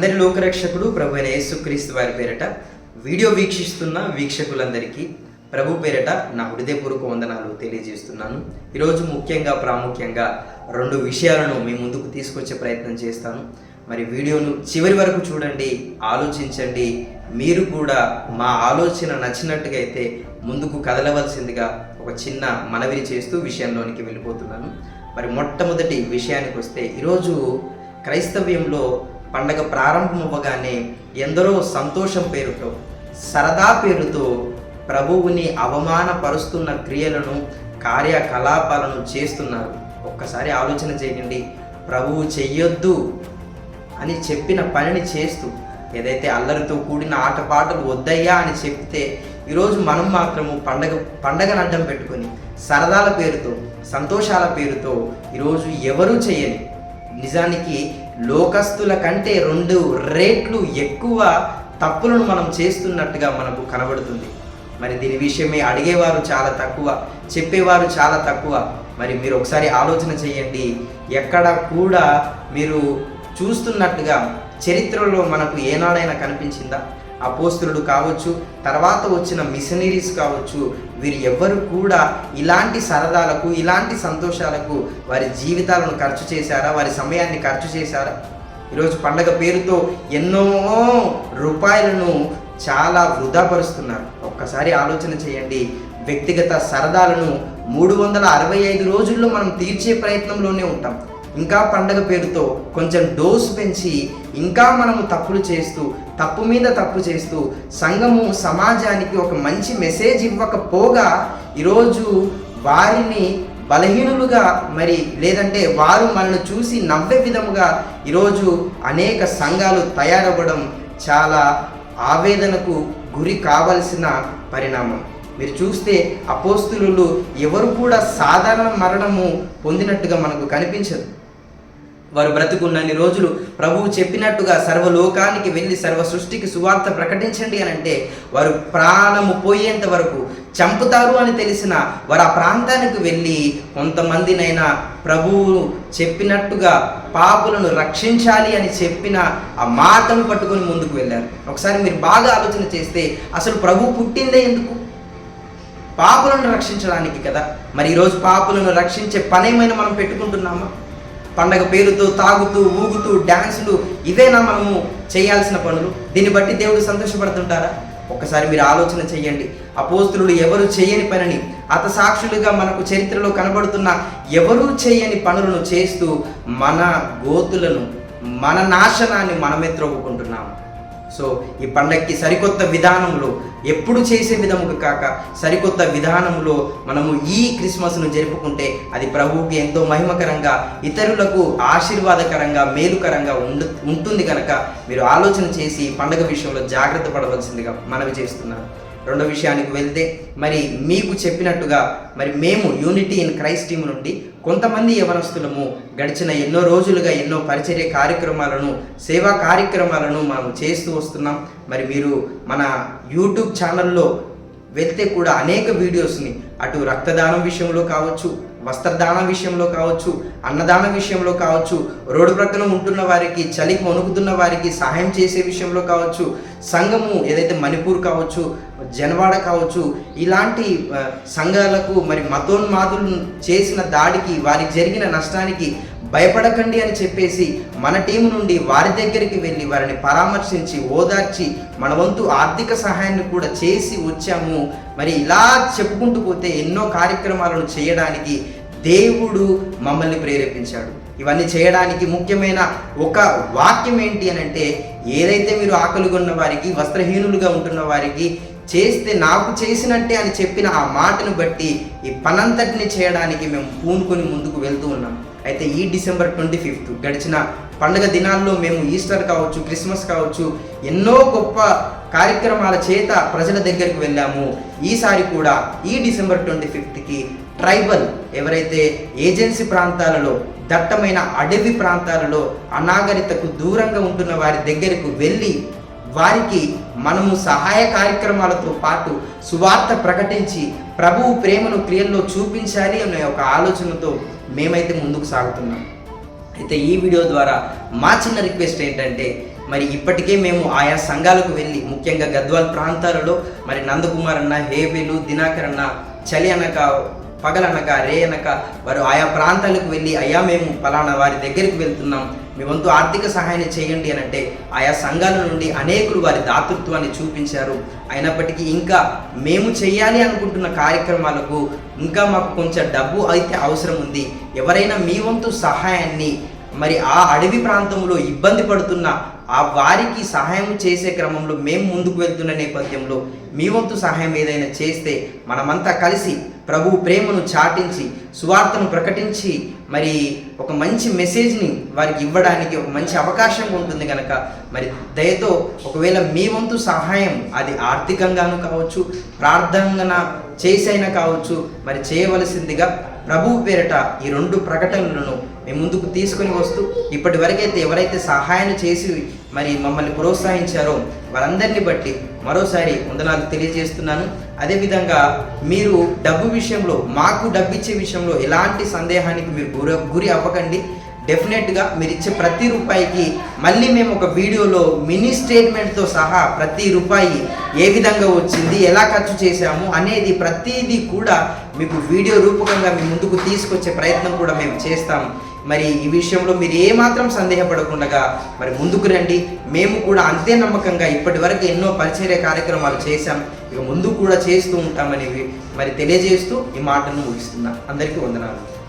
అందరి లోకరక్షకుడు ప్రభు అయిన యేసుక్రీస్తు వారి పేరట వీడియో వీక్షిస్తున్న వీక్షకులందరికీ ప్రభు పేరట నా హృదయపూర్వక వందనాలు తెలియజేస్తున్నాను. ఈరోజు ముఖ్యంగా ప్రాముఖ్యంగా రెండు విషయాలను మీ ముందుకు తీసుకొచ్చే ప్రయత్నం చేస్తాను. మరి వీడియోను చివరి వరకు చూడండి ఆలోచించండి. మీరు కూడా మా ఆలోచన నచ్చినట్టుగా అయితే ముందుకు కదలవలసిందిగా ఒక చిన్న మనవిని చేస్తూ విషయంలోనికి వెళ్ళిపోతున్నాను. మరి మొట్టమొదటి విషయానికి వస్తే ఈరోజు క్రైస్తవ్యంలో పండగ ప్రారంభమవ్వగానే ఎందరో సంతోషం పేరుతో సరదా పేరుతో ప్రభువుని అవమానపరుస్తున్న క్రియలను కార్యకలాపాలను చేస్తున్నారు. ఒక్కసారి ఆలోచన చేయండి. ప్రభువు చెయ్యొద్దు అని చెప్పిన పనిని చేస్తూ ఏదైతే అల్లరితో కూడిన ఆటపాటలు వద్దయ్యా అని చెప్తే ఈరోజు మనం మాత్రము పండగ పండగను అడ్డం పెట్టుకొని సరదాల పేరుతో సంతోషాల పేరుతో ఈరోజు ఎవరూ చేయని నిజానికి లోకస్తుల కంటే రెండు రేట్లు ఎక్కువ తప్పులను మనం చేస్తున్నట్టుగా మనకు కనబడుతుంది. మరి దీని విషయమే అడిగేవారు చాలా తక్కువ చెప్పేవారు చాలా తక్కువ. మరి మీరు ఒకసారి ఆలోచన చేయండి ఎక్కడ కూడా మీరు చూస్తున్నట్టుగా చరిత్రలో మనకు ఏనాడైనా కనిపించిందా? అపోస్తులు కావచ్చు తర్వాత వచ్చిన మిషనరీస్ కావచ్చు వీరు ఎవ్వరు కూడా ఇలాంటి సరదాలకు ఇలాంటి సంతోషాలకు వారి జీవితాలను ఖర్చు చేశారా? వారి సమయాన్ని ఖర్చు చేశారా? ఈరోజు పండగ పేరుతో ఎన్నో రూపాయలను చాలా వృధాపరుస్తున్నారు. ఒక్కసారి ఆలోచన చేయండి. వ్యక్తిగత సరదాలను మూడు వందల అరవై ఐదు రోజుల్లో మనం తీర్చే ప్రయత్నంలోనే ఉంటాం. ఇంకా పండగ పేరుతో కొంచెం డోస్ పెంచి ఇంకా మనము తప్పులు చేస్తూ తప్పు మీద తప్పు చేస్తూ సంఘము సమాజానికి ఒక మంచి మెసేజ్ ఇవ్వకపోగా ఈరోజు వారిని బలహీనులుగా మరి లేదంటే వారు మనల్ని చూసి నవ్వే విధముగా ఈరోజు అనేక సంఘాలు తయారవ్వడం చాలా ఆవేదనకు గురి కావలసిన పరిణామం. మీరు చూస్తే అపోస్తులు ఎవరు కూడా సాధారణ మరణము పొందినట్టుగా మనకు కనిపించదు. వారు బ్రతుకున్నన్ని రోజులు ప్రభువు చెప్పినట్టుగా సర్వలోకానికి వెళ్ళి సర్వ సృష్టికి సువార్త ప్రకటించండి అని అంటే వారు ప్రాణము పోయేంత వరకు చంపుతారు అని తెలిసిన వారు ఆ ప్రాంతానికి వెళ్ళి కొంతమందినైనా ప్రభువు చెప్పినట్టుగా పాపులను రక్షించాలి అని చెప్పిన ఆ మాటను పట్టుకొని ముందుకు వెళ్ళారు. ఒకసారి మీరు బాగా ఆలోచన చేస్తే అసలు ప్రభు పుట్టిందే ఎందుకు? పాపులను రక్షించడానికి కదా. మరి ఈరోజు పాపులను రక్షించే పనేమైనా మనం పెట్టుకుంటున్నామా? పండగ పేరుతో తాగుతూ ఊగుతూ డ్యాన్సులు ఇవేనా మనము చేయాల్సిన పనులు? దీన్ని బట్టి దేవుడు సంతోషపడుతుంటారా? ఒక్కసారి మీరు ఆలోచన చేయండి. అపోస్తులు ఎవరు చేయని పనిని అత సాక్షులుగా మనకు చరిత్రలో కనబడుతున్న ఎవరూ చేయని పనులను చేస్తూ మన గోతులను మన నాశనాన్ని మనమే త్రవ్వుకుంటున్నాము సో ఈ పండక్కి సరికొత్త విధానంలో ఎప్పుడు చేసే విధముగా కాక సరికొత్త విధానంలో మనము ఈ క్రిస్మస్ను జరుపుకుంటే అది ప్రభువుకి ఎంతో మహిమకరంగా ఇతరులకు ఆశీర్వాదకరంగా మేలుకరంగా ఉండు ఉంటుంది కనుక మీరు ఆలోచన చేసి పండుగ పండగ విషయంలో జాగ్రత్త పడవలసిందిగా మనవి చేస్తున్నాను. రెండో విషయానికి వెళ్తే మరి మీకు చెప్పినట్టుగా మరి మేము యూనిటీ ఇన్ క్రైస్ట్ టీం నుండి కొంతమంది యవనస్తులము గడిచిన ఎన్నో రోజులుగా ఎన్నో పరిచర్య కార్యక్రమాలను సేవా కార్యక్రమాలను మనం చేస్తూ వస్తున్నాం. మరి మీరు మన యూట్యూబ్ ఛానల్లో వెళ్తే కూడా అనేక వీడియోస్ని అటు రక్తదానం విషయంలో కావచ్చు వస్త్రదాన విషయంలో కావచ్చు అన్నదాన విషయంలో కావచ్చు రోడ్డు ప్రక్కన ఉంటున్న వారికి చలికి వణుకుతున్న వారికి సహాయం చేసే విషయంలో కావచ్చు సంఘము ఏదైతే మణిపూర్ కావచ్చు జనవాడ కావచ్చు ఇలాంటి సంఘాలకు మరి మతోన్మాదులు చేసిన దాడికి వారికి జరిగిన నష్టానికి భయపడకండి అని చెప్పేసి మన టీం నుండి వారి దగ్గరికి వెళ్ళి వారిని పరామర్శించి ఓదార్చి మన వంతు ఆర్థిక సహాయాన్ని కూడా చేసి వచ్చాము. మరి ఇలా చెప్పుకుంటూ పోతే ఎన్నో కార్యక్రమాలను చేయడానికి దేవుడు మమ్మల్ని ప్రేరేపించాడు. ఇవన్నీ చేయడానికి ముఖ్యమైన ఒక వాక్యం ఏంటి అని అంటే ఏదైతే మీరు ఆకలిగొన్న వారికి వస్త్రహీనులుగా ఉంటున్న వారికి చేస్తే నాకు చేసినట్టే అని చెప్పిన ఆ మాటను బట్టి ఈ పనంతటిని చేయడానికి మేము పూనుకొని ముందుకు వెళ్తూ ఉన్నాం. అయితే ఈ డిసెంబర్ ట్వంటీ ఫిఫ్త్ గడిచిన పండుగ దినాల్లో మేము ఈస్టర్ కావచ్చు క్రిస్మస్ కావచ్చు ఎన్నో గొప్ప కార్యక్రమాల చేత ప్రజల దగ్గరికి వెళ్ళాము. ఈసారి కూడా ఈ డిసెంబర్ ట్వంటీ ఫిఫ్త్కి ట్రైబల్ ఎవరైతే ఏజెన్సీ ప్రాంతాలలో దట్టమైన అడవి ప్రాంతాలలో అనాగరితకు దూరంగా ఉంటున్న వారి దగ్గరకు వెళ్ళి వారికి మనము సహాయ కార్యక్రమాలతో పాటు సువార్త ప్రకటించి ప్రభువు ప్రేమను క్రియల్లో చూపించాలి అనే ఒక ఆలోచనతో మేమైతే ముందుకు సాగుతున్నాం. అయితే ఈ వీడియో ద్వారా మా చిన్న రిక్వెస్ట్ ఏంటంటే మరి ఇప్పటికే మేము ఆయా సంఘాలకు వెళ్ళి ముఖ్యంగా గద్వాల్ ప్రాంతాలలో మరి నందకుమార్ అన్న హేబేలు దినాకర్ అన్న చలి అన్న పగలనక రే అనక వారు ఆయా ప్రాంతాలకు వెళ్ళి అయ్యా మేము పలానా వారి దగ్గరికి వెళ్తున్నాం. మీ వంతు ఆర్థిక సహాయాన్ని చేయండి అని అంటే ఆయా సంఘాల నుండి అనేకులు వారి దాతృత్వాన్ని చూపించారు. అయినప్పటికీ ఇంకా మేము చేయాలి అనుకుంటున్న కార్యక్రమాలకు ఇంకా మాకు కొంచెం డబ్బు అయితే అవసరం ఉంది. ఎవరైనా మీ వంతు సహాయాన్ని మరి ఆ అడవి ప్రాంతంలో ఇబ్బంది పడుతున్న ఆ వారికి సహాయం చేసే క్రమంలో మేము ముందుకు వెళ్తున్న నేపథ్యంలో మీ వంతు సహాయం ఏదైనా చేస్తే మనమంతా కలిసి ప్రభు ప్రేమను చాటించి సువార్తను ప్రకటించి మరి ఒక మంచి మెసేజ్ని వారికి ఇవ్వడానికి ఒక మంచి అవకాశం ఉంటుంది కనుక మరి దయతో ఒకవేళ మీ వంతు సహాయం అది ఆర్థికంగాను కావచ్చు ప్రార్థన చేసైనా కావచ్చు మరి చేయవలసిందిగా ప్రభువు పేరట ఈ రెండు ప్రకటనలను మేము ముందుకు తీసుకొని వస్తూ ఇప్పటి వరకైతే ఎవరైతే సహాయం చేసి మరి మమ్మల్ని ప్రోత్సహించారో వారందరిని బట్టి మరోసారి వందనాలు తెలియజేస్తున్నాను. అదేవిధంగా మీరు డబ్బు విషయంలో మాకు డబ్బు ఇచ్చే విషయంలో ఎలాంటి సందేహానికి మీరు గురి గురి అవ్వకండి. డెఫినెట్గా మీరు ఇచ్చే ప్రతి రూపాయికి మళ్ళీ మేము ఒక వీడియోలో మినీ స్టేట్మెంట్తో సహా ప్రతి రూపాయి ఏ విధంగా వచ్చింది ఎలా ఖర్చు చేశాము అనేది ప్రతిదీ కూడా మీకు వీడియో రూపకంగా మీ ముందుకు తీసుకొచ్చే ప్రయత్నం కూడా మేము చేస్తాము మరి ఈ విషయంలో మీరు ఏమాత్రం సందేహపడకుండా మరి ముందుకు రండి. మేము కూడా అంతే నమ్మకంగా ఇప్పటి వరకు ఎన్నో పరిచర్య కార్యక్రమాలు చేశాం. ఇక ముందు కూడా చేస్తూ ఉంటామని మరి తెలియజేస్తూ ఈ మాటను ముగిస్తున్నా. అందరికీ వందనాలు.